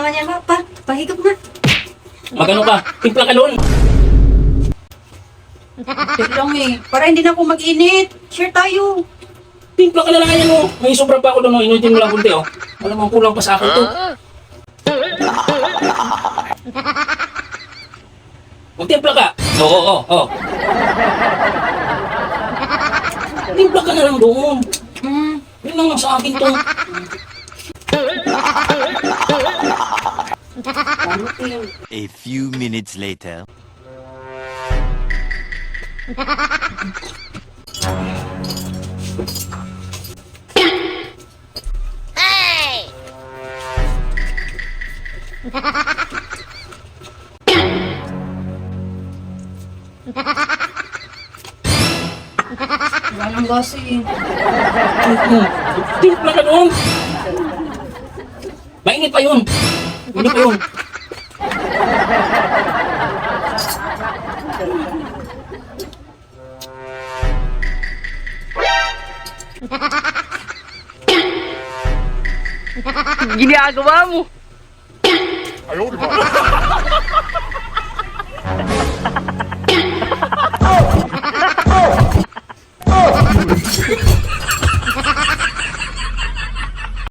Naman yan, pa. Pahigop na. Magano ka? Timpla ka. Share lang eh. Para hindi na ako mag-init. Share tayo. Timpla ka na lang yan oh. May sobra pa ako doon oh. Inutin mo lang kunti oh. Alam mo, kulang pa sa akin to. Magtimpla ka. Oo, oo, oo. Timpla ka na lang doon. Hmm. Yun lang sa akin to. A few minutes later. Wala nang gasi eh. Timpla ka doon. Mainit pa yun. Mainit pa yun. Ginagawa mo.